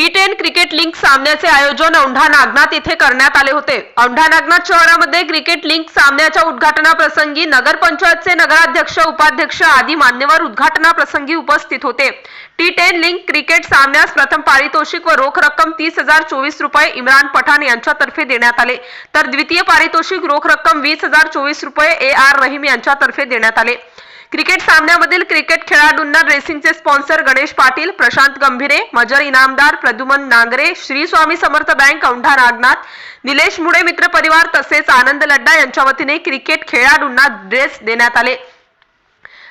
T ten cricket league सामन्याचे आयोजन औंढा नागनाथ येथे करण्यात आले होते. औंढा नागनाथ शहरामध्ये क्रिकेट लीग सामन्याच्या उद्घाटनाप्रसंगी नगरपंचायतचे नगराध्यक्ष उपाध्यक्ष आदी मान्यवर उद्घाटनाप्रसंगी उपस्थित होते. टी टेन लीग क्रिकेट सामन्यास प्रथम पारितोषिक व रोख रक्कम तीस हजार चोवीस रुपये इम्रान पठाण यांच्यातर्फे देण्यात आले. तर द्वितीय पारितोषिक रोख रक्कम वीस हजार चोवीस रुपये ए आर रहीम यांच्यातर्फे देण्यात आले. क्रिकेट सामन्यामधील क्रिकेट खेळाडूंना ड्रेसिंगचे स्पॉन्सर गणेश पाटील प्रशांत गंभीरे मजर इनामदार प्रद्युमन नांगरे श्री स्वामी समर्थ बँक औंढा नागनाथ निलेश मुळे मित्र परिवार तसेच आनंद लड्डा यांच्या वतीने क्रिकेट खेळाडूंना ड्रेस देण्यात आले.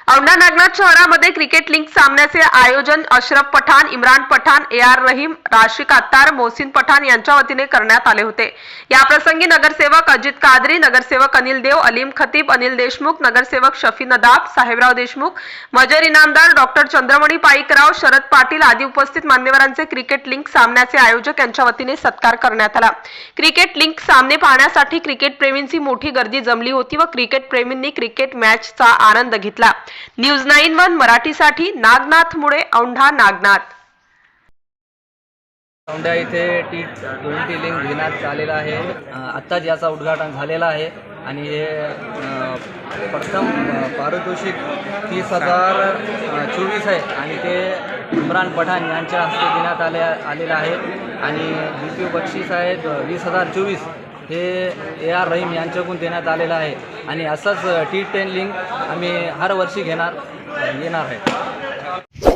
औंढा नागनाथ शहरामध्ये क्रिकेट लीग सामन्याचे आयोजन अशरफ पठाण इम्रान पठाण ए आर रहीम राशिक अत्तार मोहसिन पठाण यांच्या वतीने करण्यात आले होते. याप्रसंगी नगरसेवक अजित कादरी नगरसेवक अनिल देव अलीम खतीब अनिल देशमुख नगरसेवक शफी नदाब साहेबराव देशमुख मजर इनामदार डॉक्टर चंद्रमणी पाईकराव शरद पाटील आदी उपस्थित मान्यवरांचे क्रिकेट लीग सामन्याचे आयोजक यांच्या वतीने सत्कार करण्यात आला. क्रिकेट लीग सामने पाहण्यासाठी क्रिकेट प्रेमींची मोठी गर्दी जमली होती व क्रिकेट प्रेमींनी क्रिकेट मॅचचा आनंद घेतला. न्यूज नाईन वन मराठीसाठी नागनाथ मुळे औंढा नागनाथ. औंढा इथे टी ट्वेंटी लिंक घेण्यात आलेला आहे. आत्ताच याचा उद्घाटन झालेला आहे. आणि हे प्रथम पारितोषिक तीस हजार चोवीस आहे. आणि ते इम्रान पठाण यांच्या हस्ते देण्यात आले आलेलं आहे. आणि द्वितीय बक्षीस आहे वीस हजार चोवीस. हे ए आर रहीम यांच्याकडून देण्यात आलेलं आहे. आणि असंच टी टेन लिंक आम्ही हर वर्षी घेणार येणार आहे.